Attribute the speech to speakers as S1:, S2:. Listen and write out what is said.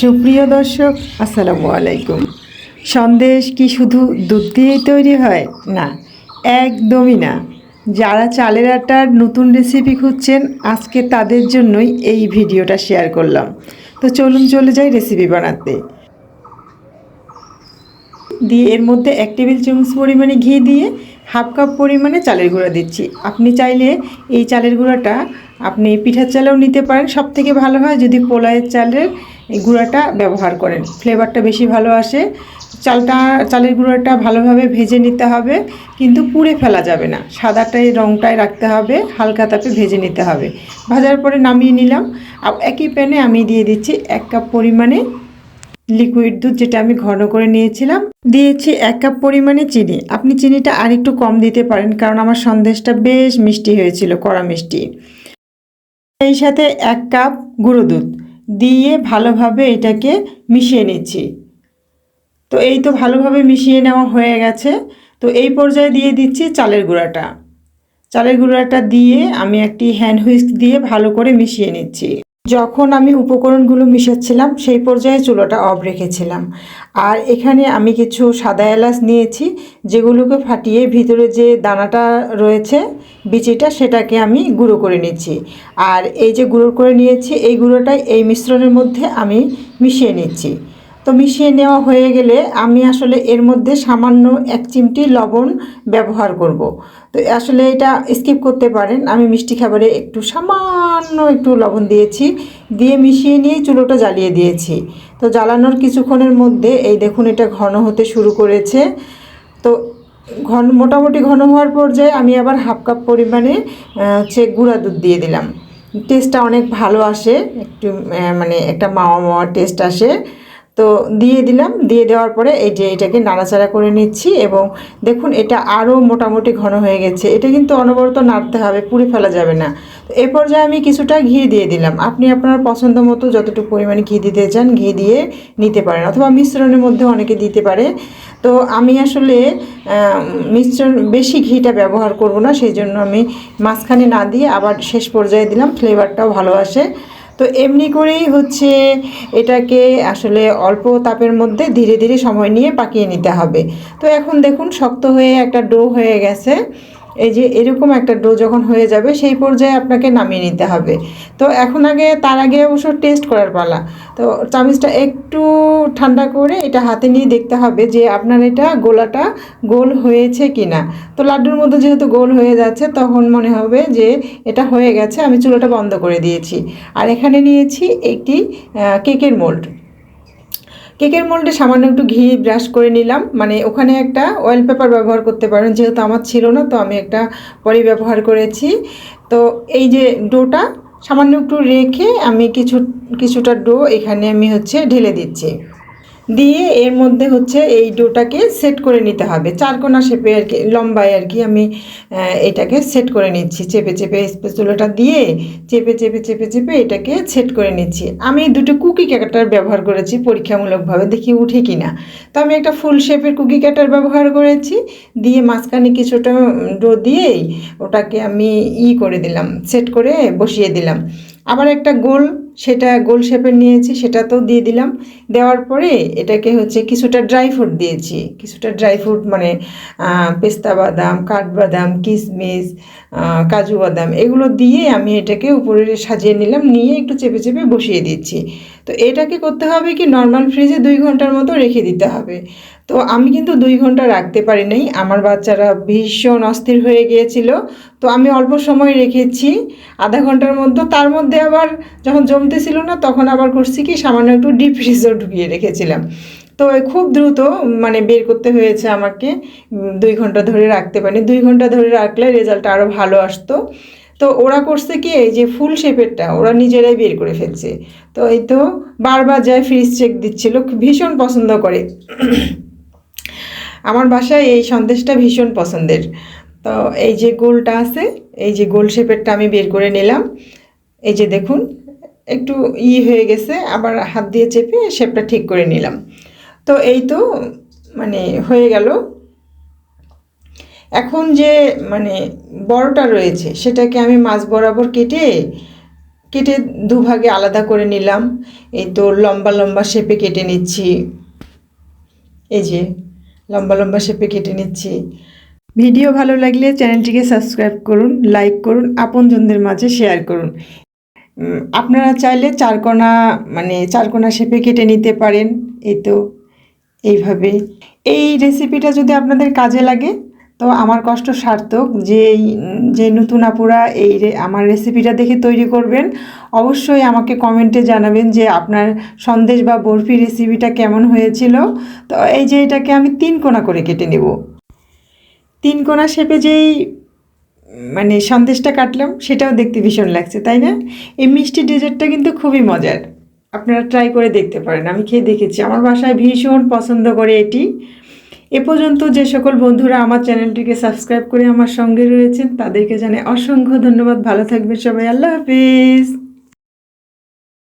S1: সুপ্রিয় দর্শক, আসসালামু আলাইকুম। সন্দেশ কি শুধু দুধ দিয়েই তৈরি হয়? না, একদমই না। যারা চালের আটার নতুন রেসিপি খুঁজছেন, আজকে তাদের জন্যই এই ভিডিওটা শেয়ার করলাম। তো চলুন চলে যাই রেসিপি বানাতে। দিয়ে এর মধ্যে এক টেবিল চামচ পরিমাণে ঘি দিয়ে হাফ কাপ পরিমাণে চালের গুঁড়া দিচ্ছি। আপনি চাইলে এই চালের গুঁড়াটা আপনি পিঠার চালেও নিতে পারেন। সব থেকে ভালো হয় যদি পোলায়ের চালের এই গুঁড়াটা ব্যবহার করেন। ফ্লেভারটা বেশি ভালো আসে। চালটা, চালের গুঁড়োটা ভালোভাবে ভেজে নিতে হবে, কিন্তু পুড়ে ফেলা যাবে না। সাদাটাই রঙটাই রাখতে হবে, হালকা তাপে ভেজে নিতে হবে। ভাজার পরে নামিয়ে নিলাম। আর একই প্যানে আমি দিয়ে দিচ্ছি এক কাপ পরিমাণে লিকুইড দুধ, যেটা আমি ঘন করে নিয়েছিলাম। দিয়েছি এক কাপ পরিমাণে চিনি। আপনি চিনিটা আর একটু কম দিতে পারেন, কারণ আমার সন্দেশটা বেশ মিষ্টি হয়েছিল, কড়া মিষ্টি। এই সাথে এক কাপ গুঁড়ো দুধ। দিয়ে ভালোভাবে এটাকে মিশিয়ে নিচ্ছি। তো এই তো ভালোভাবে মিশিয়ে নেওয়া হয়ে গেছে। তো এই পর্যায়ে দিয়ে দিচ্ছি চালের গুঁড়াটা। চালের গুঁড়াটা দিয়ে আমি একটি হ্যান্ড হুইস্ক দিয়ে ভালো করে মিশিয়ে নিচ্ছি। যখন আমি উপকরণগুলো মিশাচ্ছিলাম, সেই পর্যায়ে চুলোটা অফ রেখেছিলাম। আর এখানে আমি কিছু সাদা এলাচ নিয়েছি, যেগুলোকে ফাটিয়ে ভিতরে যে দানাটা রয়েছে, বিচিটা, সেটাকে আমি গুঁড়ো করে নিচ্ছি। আর এই যে গুঁড়ো করে নিয়েছি, এই গুঁড়োটাই এই মিশ্রণের মধ্যে আমি মিশিয়ে নিচ্ছি। তো মিশিয়ে নেওয়া হয়ে গেলে আমি আসলে এর মধ্যে সামান্য এক চিমটি লবণ ব্যবহার করব। তো আসলে এটা স্কিপ করতে পারেন। আমি মিষ্টি খাবারে একটু সামান্য একটু লবণ দিয়েছি, দিয়ে মিশিয়ে নিয়ে চুলোটা জ্বালিয়ে দিয়েছি। তো জ্বালানোর কিছুক্ষণের মধ্যে এই দেখুন এটা ঘন হতে শুরু করেছে। তো ঘন, মোটামুটি ঘন হওয়ার পর্যায়ে আমি আবার হাফ কাপ পরিমাণে হচ্ছে গুঁড়া দুধ দিয়ে দিলাম। টেস্টটা অনেক ভালো আসে, একটু মানে একটা মাওয়া মাওয়া টেস্ট আসে। তো দিয়ে দিলাম, দিয়ে দেওয়ার পরে এই যে এটাকে নাড়াচাড়া করে নিচ্ছি এবং দেখুন এটা আরও মোটামুটি ঘন হয়ে গেছে। এটা কিন্তু অনবরত নাড়তে হবে, পুড়ে ফেলা যাবে না। তো এ পর্যায়ে আমি কিছুটা ঘি দিয়ে দিলাম। আপনি আপনার পছন্দ মতো যতটুকু পরিমাণে ঘি দিতে চান, ঘি দিয়ে নিতে পারেন অথবা মিশ্রণের মধ্যে অনেকে দিতে পারে। তো আমি আসলে মিশ্রণ, বেশি ঘিটা ব্যবহার করব না, সেই জন্য আমি মাঝখানে না দিয়ে আবার শেষ পর্যায়ে দিলাম ফ্লেভারটাও ভালো আসে। তো এমনি করেই হচ্ছে এটাকে আসলে অল্প তাপের মধ্যে ধীরে ধীরে সময় নিয়ে পাকিয়ে নিতে হবে। তো এখন দেখুন, শক্ত হয়ে একটা ডো হয়ে গেছে। এই যে এরকম একটা ডো যখন হয়ে যাবে, সেই পর্যায়ে আপনাকে নামিয়ে নিতে হবে। তো এখন আগে, তার আগে অবশ্য টেস্ট করার পালা। তো চামিচটা একটু ঠান্ডা করে এটা হাতে নিয়ে দেখতে হবে যে আপনার এটা গোলাটা গোল হয়েছে কি না তো লাড্ডুর মধ্যে যেহেতু গোল হয়ে যাচ্ছে, তখন মনে হবে যে এটা হয়ে গেছে, আমি চুলোটা বন্ধ করে দিয়েছি। আর এখানে নিয়েছি একটি কেকের মোল্ড। কেকের মোল্ডে সামান্য একটু ঘি ব্রাশ করে নিলাম। মানে ওখানে একটা অয়েল পেপার ব্যবহার করতে পারেন, যেহেতু আমার ছিল না, তো আমি একটা পরে ব্যবহার করেছি। তো এই যে ডোটা সামান্য একটু রেখে আমি কিছু, কিছুটা ডো এখানে আমি হচ্ছে ঢেলে দিচ্ছি। দিয়ে এর মধ্যে হচ্ছে এই ডোটাকে সেট করে নিতে হবে। চারকোনা শেপে আর কি লম্বায় আর কি আমি এটাকে সেট করে নিচ্ছি। চেপে চেপে স্পেচুলাটা দিয়ে চেপে চেপে চেপে চেপে এটাকে সেট করে নিচ্ছি। আমি দুটো কুকি ক্যাটার ব্যবহার করেছি পরীক্ষামূলকভাবে, দেখি উঠে কি না তো আমি একটা ফুল শেপের কুকি ক্যাটার ব্যবহার করেছি। দিয়ে মাঝখানে কিছুটা ডো দিয়েই ওটাকে আমি ই করে দিলাম সেট করে বসিয়ে দিলাম। আবার একটা গোল, সেটা গোল শেপের নিয়েছি, সেটাতেও দিয়ে দিলাম। দেওয়ার পরে এটাকে হচ্ছে কিছুটা ড্রাই ফ্রুট দিয়েছি। কিছুটা ড্রাই ফ্রুট মানে পেস্তা বাদাম, কাঠবাদাম কিশমিশ কাজু বাদাম, এগুলো দিয়ে আমি এটাকে উপরে সাজিয়ে নিলাম, নিয়ে একটু চেপে চেপে বসিয়ে দিচ্ছি তো এটাকে করতে হবে কি নর্মাল ফ্রিজে দুই ঘণ্টার মতো রেখে দিতে হবে। তো আমি কিন্তু দুই ঘণ্টা রাখতে পারি নাই, আমার বাচ্চারা ভীষণ অস্থির হয়ে গিয়েছিল। তো আমি অল্প সময় রেখেছি, আধা ঘণ্টার মধ্যে, তার মধ্যে আবার যখন জমতেছিল না, তখন আবার করছি কি, সামান্য একটু ডিপ ফ্রিজও ঢুকিয়ে রেখেছিলাম। তো খুব দ্রুত মানে বের করতে হয়েছে আমাকে দুই ঘণ্টা ধরে রাখতে পারি দুই ঘণ্টা ধরে রাখলে রেজাল্ট আরও ভালো আসতো। তো ওরা করছে কি, এই যে ফুল শেপেরটা, ওরা নিজেরাই বের করে ফেলছে। তো এই তো বারবার যায় ফ্রিজ চেক দিচ্ছিল ভীষণ পছন্দ করে। আমার বাসায় এই সন্দেশটা ভীষণ পছন্দের। তো এই যে গোলটা আছে, এই যে গোল শেপেরটা আমি বের করে নিলাম। এই যে দেখুন, একটু ই হয়ে গেছে, আবার হাত দিয়ে চেপে শেপটা ঠিক করে নিলাম। তো এই তো মানে হয়ে গেল। এখন যে মানে বড়টা রয়েছে, সেটাকে আমি মাছ বরাবর কেটে কেটে দুভাগে আলাদা করে নিলাম। এই তো লম্বা লম্বা শেপে কেটে নিচ্ছি। এই যে, লম্বা লম্বা শেপে কেটে নিচ্ছি। ভিডিও ভালো লাগলে চ্যানেলটিকে সাবস্ক্রাইব করুন, লাইক করুন, আপনজনদের মাঝে শেয়ার করুন। আপনারা চাইলে চারকোনা মানে চারকোনা শেপে কেটে নিতে পারেন। এই তো এইভাবে এই রেসিপিটা যদি আপনাদের কাজে লাগে তো আমার কষ্ট সার্থক যে যে নতুন আপুরা এই আমার রেসিপিটা দেখে তৈরি করবেন। অবশ্যই আমাকে কমেন্টে জানাবেন যে আপনার সন্দেশ বা বরফি রেসিপিটা কেমন হয়েছিল। তো এই যে এটাকে আমি তিন কোনা করে কেটে নেব। তিন কোনা শেপে যেই মানে সন্দেশটা কাটলাম, সেটাও দেখতে ভীষণ লাগছে, তাই না? এই মিষ্টি ডেজার্টটা কিন্তু খুবই মজার। আপনারা ট্রাই করে দেখতে পারেন, আমি খেয়ে দেখেছি। আমার বাসায় ভীষণ পছন্দ করে এটি। এ পর্যন্ত যে সকল বন্ধুরা আমার চ্যানেলটিকে সাবস্ক্রাইব করে আমার সঙ্গে রয়েছেন, তাদেরকে জানে অসংখ্য ধন্যবাদ। ভালো থাকবেন সবাই। আল্লাহ হাফিজ।